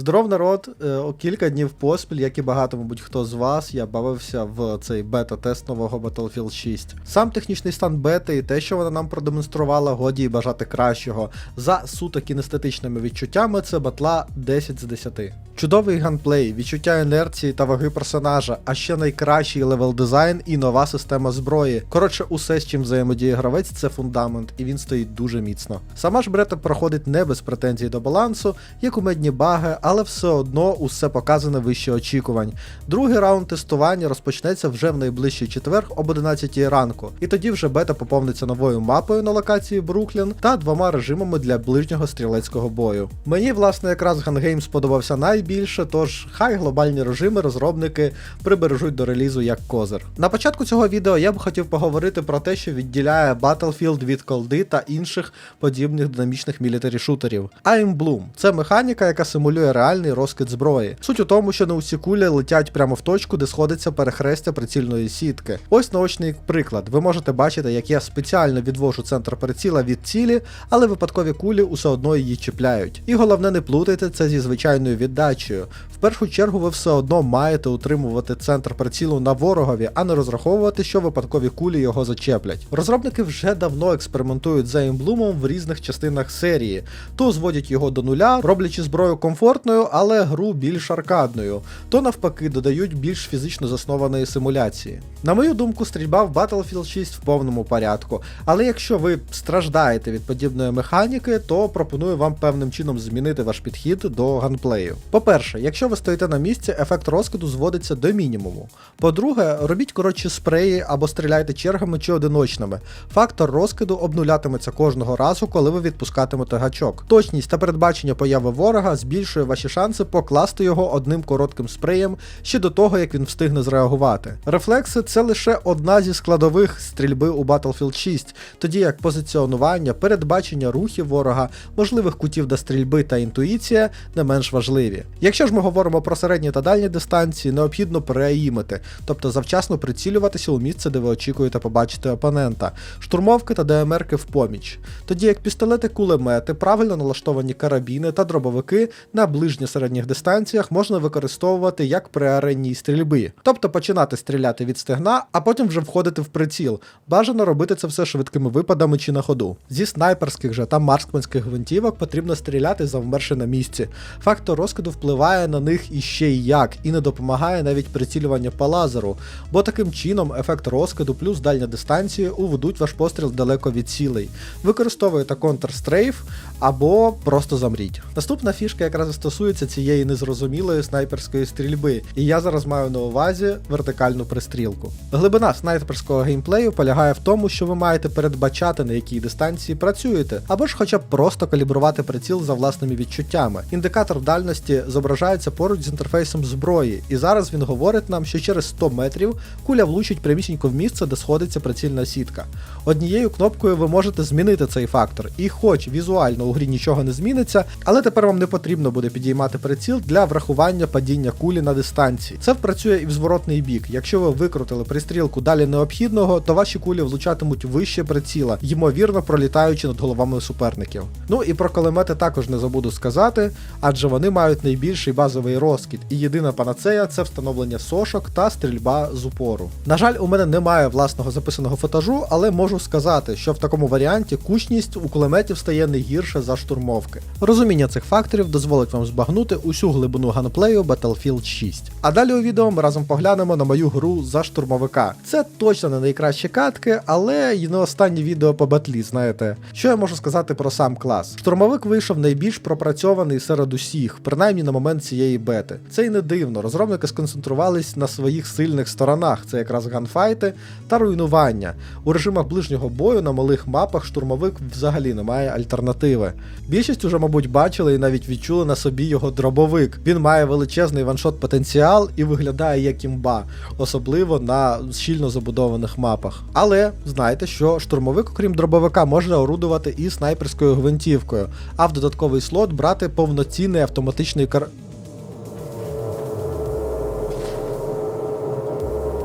Здоров народ, Е, кілька днів поспіль, як і багато, мабуть, хто з вас, я бавився в цей бета-тест нового Battlefield 6. Сам технічний стан бети і те, що вона нам продемонструвала, годі і бажати кращого. За суто кінестетичними відчуттями, це батла 10 з 10. Чудовий ганплей, відчуття інерції та ваги персонажа, а ще найкращий левел дизайн і нова система зброї. Коротше, усе, з чим взаємодіє гравець, це фундамент, і він стоїть дуже міцно. Сама ж брета проходить не без претензій до балансу, є кумедні баги, але все одно усе показане вище очікувань. Другий раунд тестування розпочнеться вже в найближчий четвер об 11 ранку, і тоді вже бета поповниться новою мапою на локації Бруклін та двома режимами для ближнього стрілецького бою. Мені, власне, якраз Гангейм сподобався найбільше, тож хай глобальні режими розробники прибережуть до релізу як козир. На початку цього відео я б хотів поговорити про те, що відділяє Battlefield від колди та інших подібних динамічних мілітарі шутерів. Aim Bloom – це механіка, яка симулює реальний розкид зброї. Суть у тому, що не усі кулі летять прямо в точку, де сходиться перехрестя прицільної сітки. Ось наочний приклад. Ви можете бачити, як я спеціально відвожу центр приціла від цілі, але випадкові кулі усе одно її чіпляють. І головне не плутайте це зі звичайною віддачею. В першу чергу ви все одно маєте утримувати центр прицілу на ворогові, а не розраховувати, що випадкові кулі його зачеплять. Розробники вже давно експериментують з еймблумом в різних частинах серії, то зводять його до нуля, роблячи зброю комфортною, але гру більш аркадною, то навпаки додають більш фізично заснованої симуляції. На мою думку, стрільба в Battlefield 6 в повному порядку, але якщо ви страждаєте від подібної механіки, то пропоную вам певним чином змінити ваш підхід до ганплею. По-перше, якщо ви стоїте на місці, ефект розкиду зводиться до мінімуму. По-друге, робіть коротші спреї або стріляйте чергами чи одиночними. Фактор розкиду обнулятиметься кожного разу, коли ви відпускатимете гачок. Точність та передбачення появи ворога збільшує ваші шанси покласти його одним коротким спреєм ще до того, як він встигне зреагувати. Рефлекси це лише одна зі складових стрільби у Battlefield 6, тоді як позиціонування, передбачення рухів ворога, можливих кутів до стрільби та інтуїція не менш важливі. Якщо ж ми говоримо про середні та дальні дистанції, необхідно переаїмити, тобто завчасно прицілюватися у місце, де ви очікуєте побачити опонента, штурмовки та ДМРки в поміч. Тоді як пістолети, кулемети, правильно налаштовані карабіни та дробовики на ближніх середніх дистанціях можна використовувати як при аренній стрільбі, тобто починати стріляти від стегна, а потім вже входити в приціл. Бажано робити це все швидкими випадами чи на ходу. Зі снайперських же та марксманських гвинтівок потрібно стріляти завмерши на місці. Фактор розкиду впливає на них іще й як, і не допомагає навіть прицілювання по лазеру, бо таким чином ефект розкиду плюс дальня дистанція уведуть ваш постріл далеко від цілей. Використовуєте контрстрейф або просто замріть. Наступна фішка якраз стосується цієї незрозумілої снайперської стрільби, і я зараз маю на увазі вертикальну пристрілку. Глибина снайперського геймплею полягає в тому, що ви маєте передбачати на якій дистанції працюєте, або ж хоча б просто калібрувати приціл за власними відчуттями. Індикатор дальності зображається поруч з інтерфейсом зброї, і зараз він говорить нам, що через 100 метрів куля влучить прямісінько в місце, де сходиться прицільна сітка. Однією кнопкою ви можете змінити цей фактор, і хоч візуально у грі нічого не зміниться, але тепер вам не потрібно буде підіймати приціл для врахування падіння кулі на дистанції. Це впрацює і в зворотний бік. Якщо ви викрутили пристрілку далі необхідного, то ваші кулі влучатимуть вище приціла, ймовірно пролітаючи над головами суперників. Ну і про кулемети також не забуду сказати, адже вони мають найбільший базовий розкид, і єдина панацея це встановлення сошок та стрільба з упору. На жаль, у мене немає власного записаного фотажу, але можу сказати, що в такому варіанті кучність у кулеметів стає не гірше за штурмовки. Розуміння цих факторів дозволить вам збагнути усю глибину ганплею Battlefield 6. А далі у відео ми разом поглянемо на мою гру за штурмовика. Це точно не найкращі катки, але й не останнє відео по батлі, знаєте. Що я можу сказати про сам клас? Штурмовик вийшов найбільш пропрацьований серед усіх, принаймні на момент цієї бети. Це й не дивно. Розробники сконцентрувались на своїх сильних сторонах, це якраз ганфайти та руйнування. У режимах ближнього бою на малих мапах штурмовик взагалі не має альтернативи. Більшість уже, мабуть, бачили і навіть відчули на собі його дробовик. Він має величезний ваншот потенціал і виглядає як імба, особливо на щільно забудованих мапах. Але знайте, що штурмовик, окрім дробовика, може орудувати і снайперською гвинтівкою, а в додатковий слот брати повноцінний автоматичний кар.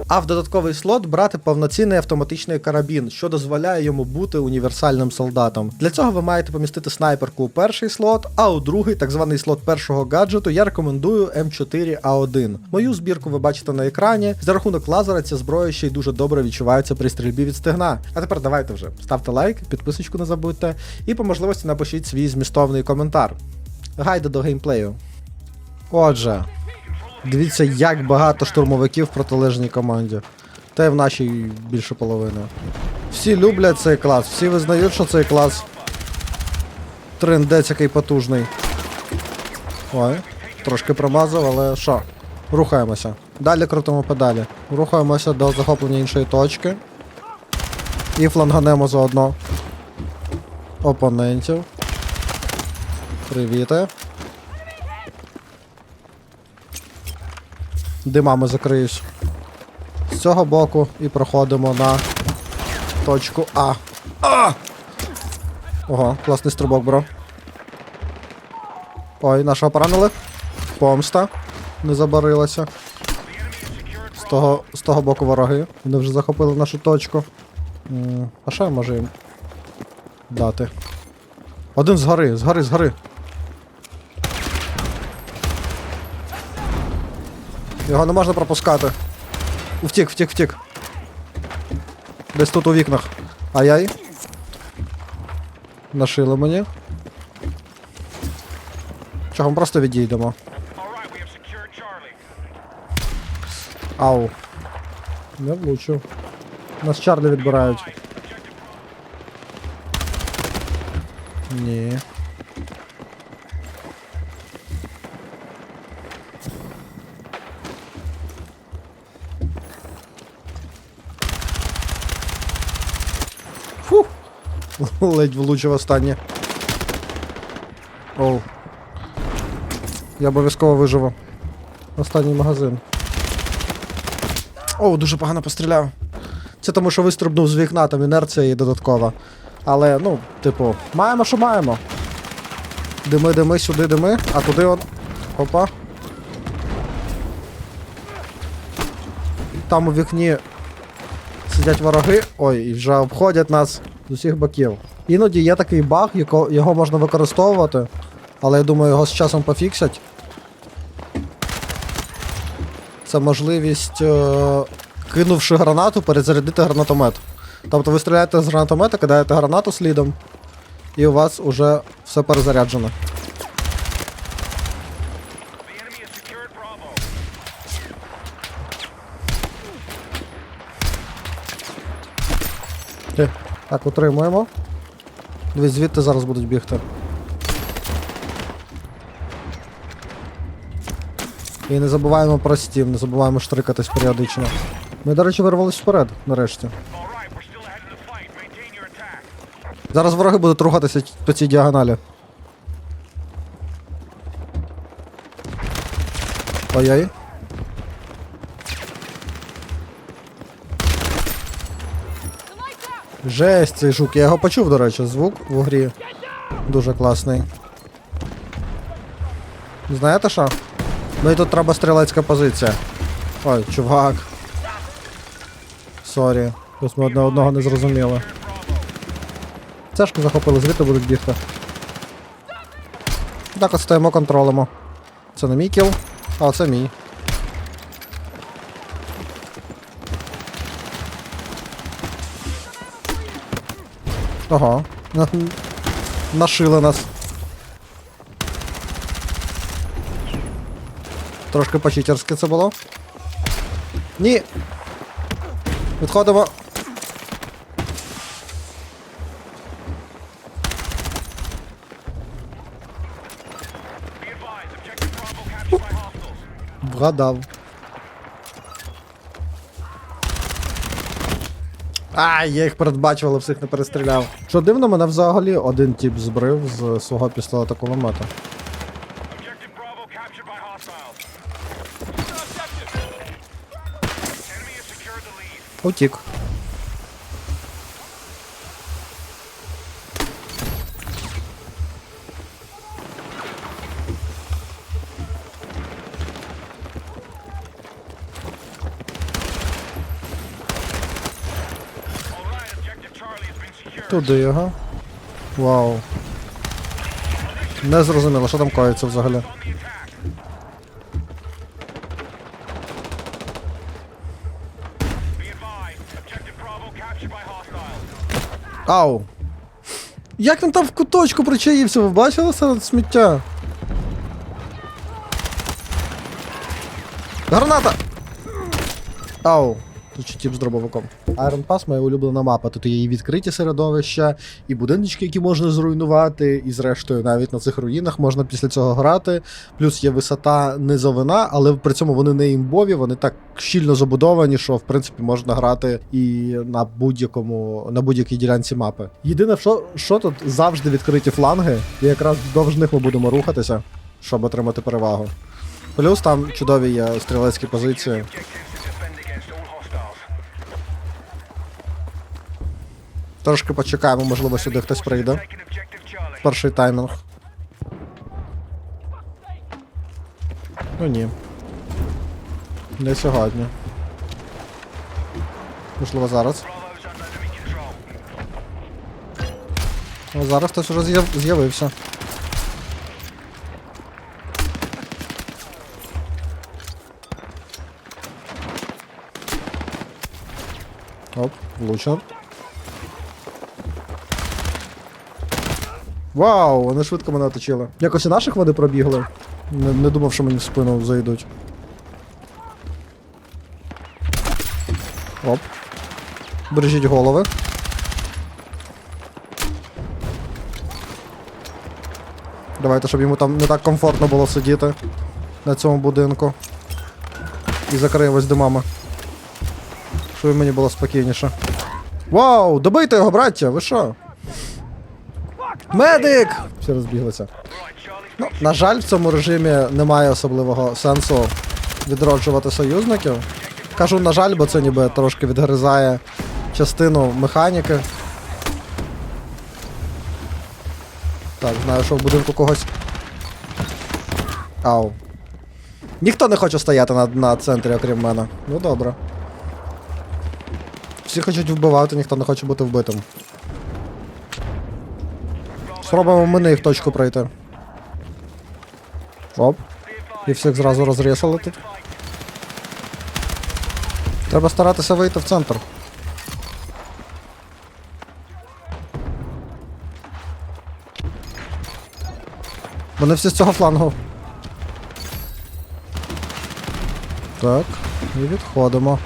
А в додатковий слот брати повноцінний автоматичний карабін, що дозволяє йому бути універсальним солдатом. Для цього ви маєте помістити снайперку у перший слот, а у другий, так званий слот першого гаджету, я рекомендую М4А1. Мою збірку ви бачите на екрані. За рахунок лазера ця зброя ще й дуже добре відчувається при стрільбі від стегна. А тепер давайте вже ставте лайк, підписочку не забудьте, і по можливості напишіть свій змістовний коментар. Гайда до геймплею. Отже, дивіться, як багато штурмовиків в протилежній команді. Та й в нашій більше половини. Всі люблять цей клас, всі визнають, що цей клас. Трендець який потужний. Ой, трошки промазав, але що? Рухаємося. Далі крутимо педалі. Рухаємося до захоплення іншої точки. І фланганемо заодно опонентів. Привіти. Димами закриюсь. З цього боку і проходимо на точку А. А! Ого, класний стрибок, бро. Ой, нашого поранили. Помста. Не забарилася. З того, з того боку вороги. Вони вже захопили нашу точку. А що я можу їм дати? Один згори, згори, згори. Його не можна пропускати. Втік, втік, втік. Десь тут у вікнах. Ай-яй. Нашили мені. Чого, ми просто відійдемо. Ау. Не влучив. Нас Чарлі відбирають. Ні. Ледь влучив останнє. Оу. Я обов'язково виживу. Останній магазин. О, дуже погано постріляв. Це тому, що вистрибнув з вікна, там інерція і додаткова. Але, ну, типу, маємо, що маємо. Дими, дими, сюди дими, а туди он. Опа. Там у вікні сидять вороги. Ой, і вже обходять нас з усіх боків. Іноді є такий баг, його можна використовувати, але я думаю, його з часом пофіксять. Це можливість, е, кинувши гранату, перезарядити гранатомет. Тобто ви стріляєте з гранатомета, кидаєте гранату слідом, і у вас уже все перезаряджено. Е, Так, утримуємо. Дивись, звідти зараз будуть бігти. І не забуваємо про стів, не забуваємо штрикатись періодично. Ми, до речі, вирвались вперед, нарешті. Зараз вороги будуть рухатися по цій діагоналі. Ой-ой. Жесть, цей жук. Я його почув, до речі, звук в грі. Дуже класний. Знаєте що? Ну і тут треба стрілецька позиція. Ой, чувак. Сорі. Ось ми одне одного не зрозуміли. Цешку захопили, звідти будуть бігти. Так от стоїмо, контролимо. Це не мій кіл, а це мій. Ого. На- Нашили нас. Трошки по-читерськи це було. Ні. Відходимо. Be advised, objective Bravo captured by hostiles. Вгадав. Ай, я їх передбачив, але всіх не перестріляв. Що дивно, мене взагалі один тип збрив з свого пістолета кулемета. Objective Туди його. Вау. Не зрозуміло, що там коїться взагалі. Ау. Як він там в куточку причаївся, ви бачили серед сміття? Граната! Ау. Тут ще тіп з дробовиком. Iron Pass моя улюблена мапа. Тут є і відкриті середовища, і будиночки, які можна зруйнувати, і зрештою навіть на цих руїнах можна після цього грати. Плюс є висота низовина, але при цьому вони не імбові, вони так щільно забудовані, що в принципі можна грати і на будь-якому на будь-якій ділянці мапи. Єдине, що, що тут завжди відкриті фланги, і якраз вздовж них ми будемо рухатися, щоб отримати перевагу. Плюс там чудові є стрілецькі позиції. Трошки почекаємо, можливо, сюди хтось прийде. Перший таймінг. Ну ні. Не сьогодні. Можливо, зараз. О, зараз хтось уже з'яв- з'явився. Оп, влучив. Вау, вони швидко мене оточили. Якось і наших вони пробігли. Не, не думав, що мені в спину зайдуть. Оп. Бережіть голови. Давайте, щоб йому там не так комфортно було сидіти на цьому будинку. І закриємось димами. Щоб мені було спокійніше. Вау! Добийте його, браття! Ви що? Медик! Всі розбіглися. Ну, на жаль, в цьому режимі немає особливого сенсу відроджувати союзників. Кажу, на жаль, бо це ніби трошки відгризає частину механіки. Так, знаю, що в будинку когось. Ау. Ніхто не хоче стояти на, на центрі, окрім мене. Ну добре. Всі хочуть вбивати, ніхто не хоче бути вбитим. Спробуємо ми на їх точку пройти. Оп. І всіх зразу розрісали тут. Треба старатися вийти в центр. Вони всі з цього флангу. Так, і відходимо.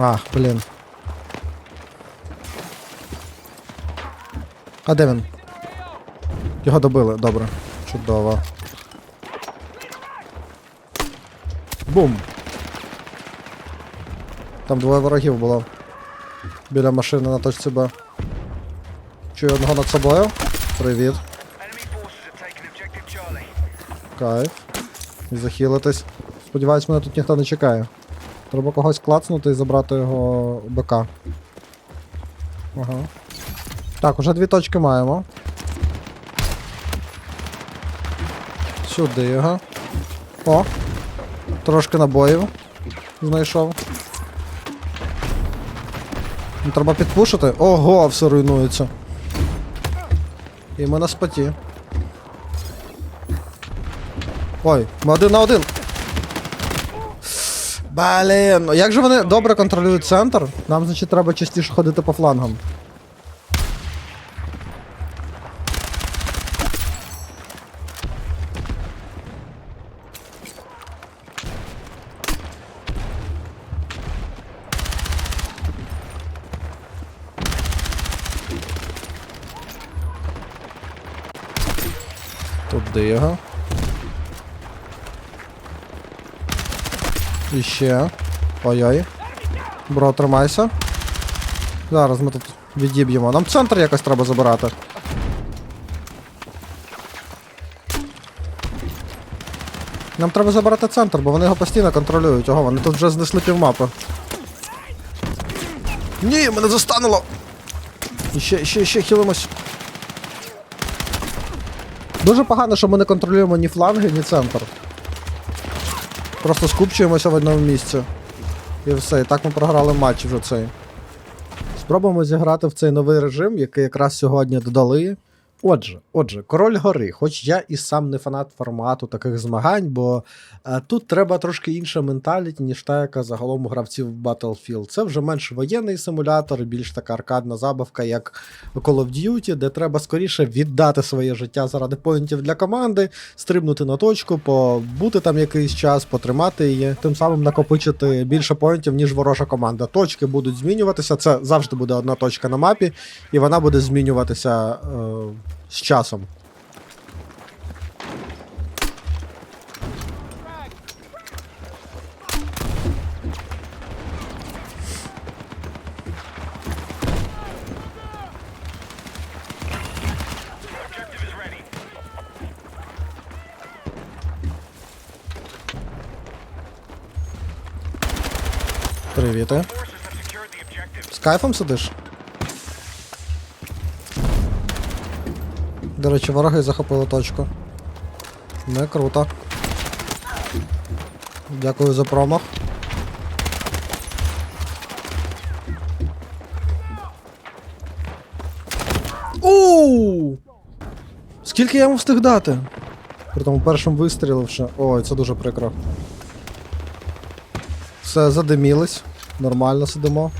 Ах, блін. А де він? Його добили, добре. Чудово. Бум! Там двоє ворогів було. Біля машини на точці Б. Чую одного над собою. Привіт. Кайф. Захилитись. Сподіваюсь, мене тут ніхто не чекає. Треба когось клацнути і забрати його БК. Ага. Так, уже дві точки маємо. Сюди його. О! Трошки набоїв. Знайшов. Ну, Треба підпушити. Ого, все руйнується. І ми на споті. Ой, ми один на один. Блін, ну як же вони добре контролюють центр? Нам, значить, треба частіше ходити по флангам. Туди його. І ще. Ой-ой. Бро, тримайся. Зараз ми тут відіб'ємо. Нам центр якось треба забирати. Нам треба забирати центр, бо вони його постійно контролюють. Ого, вони тут вже знесли півмапи. Ні, мене застануло! І ще, ще, ще хилимось. Дуже погано, що ми не контролюємо ні фланги, ні центр. Просто скупчуємося в одному місці. І все, і так ми програли матч вже цей. Спробуємо зіграти в цей новий режим, який якраз сьогодні додали. Отже, отже, король гори, хоч я і сам не фанат формату таких змагань, бо е, тут треба трошки інша менталіті, ніж та, яка загалом у гравців в Battlefield. Це вже менш воєнний симулятор, більш така аркадна забавка, як Call of Duty, де треба скоріше віддати своє життя заради поінтів для команди, стрибнути на точку, побути там якийсь час, потримати її, тим самим накопичити більше поінтів, ніж ворожа команда. Точки будуть змінюватися. Це завжди буде одна точка на мапі, і вона буде змінюватися е, з часом. Привіт. З а? кайфом сидиш? До речі, вороги захопили точку. Не круто. Дякую за промах. Ууу! Скільки я йому встиг дати? При тому першим вистріливши. Ой, це дуже прикро. Все, задимілись. Нормально сидимо.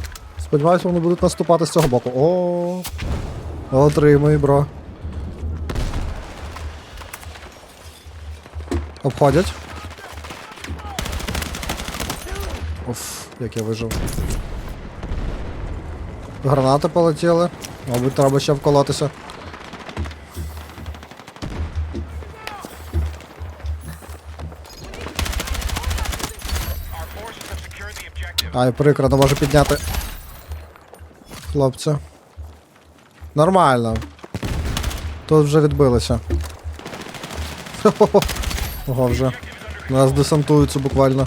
Сподіваюсь, вони будуть наступати з цього боку. О, отримуй, бро. Обходять. Уф, як я вижив. Гранати полетіли. Мабуть, треба ще вколотися. Ай, прикро, не можу підняти. Хлопці. Нормально. Тут вже відбилися. Хо-хо-хо. Ого, вже. Нас десантуються буквально.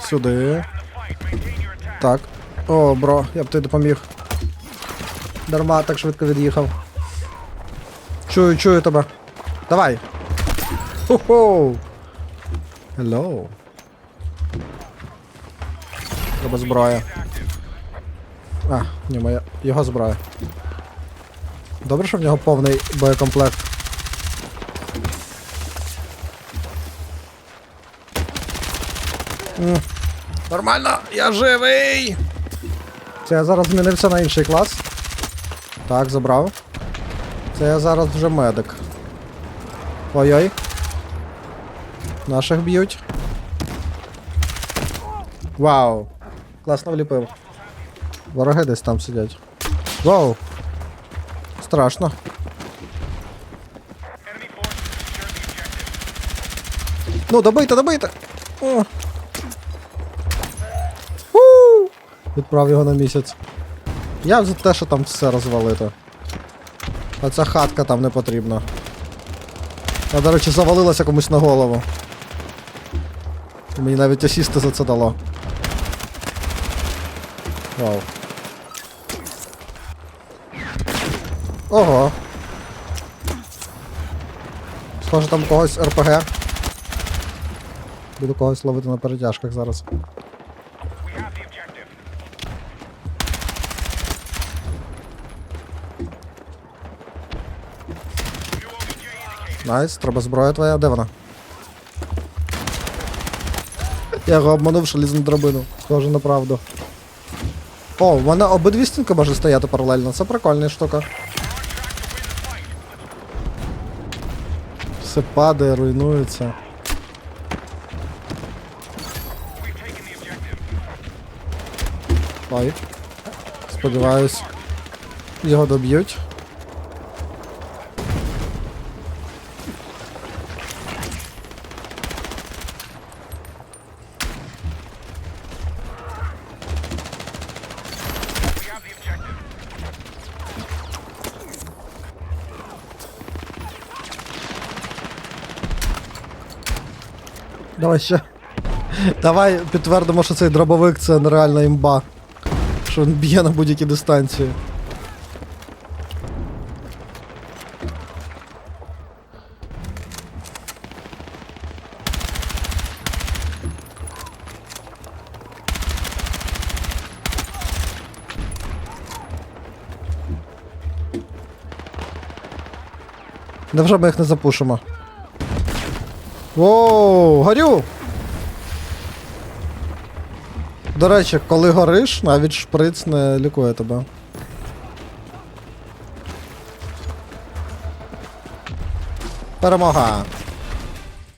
Сюди. Так. О, бро, я б тобі допоміг. Дарма так швидко від'їхав. Чую, чую тебе. Давай. Хо-хо. Hello. Треба зброя. А, ні, моя. Його зброя. Добре, що в нього повний боєкомплект. Нормально, я живий. Це я зараз змінився на інший клас. Так, забрав. Це я зараз вже медик. Ой-ой. Наших б'ють. Вау. Класно вліпив. Вороги десь там сидять. Вау. Страшно. Ну, добийте, добийте! О. Відправ його на місяць. Я за те, що там все розвалити. А ця хатка там не потрібна. А, до речі, завалилася комусь на голову. Мені навіть асісти за це дало. Вау. Ого. Схоже, там когось РПГ. Буду когось ловити на перетяжках зараз. Найс, треба зброя твоя, де вона? Я його обманув, що ліз на драбину. Схоже на правду. О, в мене обидві стінки може стояти паралельно. Це прикольна штука. Все падає, руйнується. Ой. Сподіваюсь. Його доб'ють. Давай ще. Давай підтвердимо, що цей дробовик це нереальна імба. Що він б'є на будь-які дистанції. Невже ми їх не запушимо? Воу, горю! До речі, коли гориш, навіть шприц не лікує тебе. Перемога!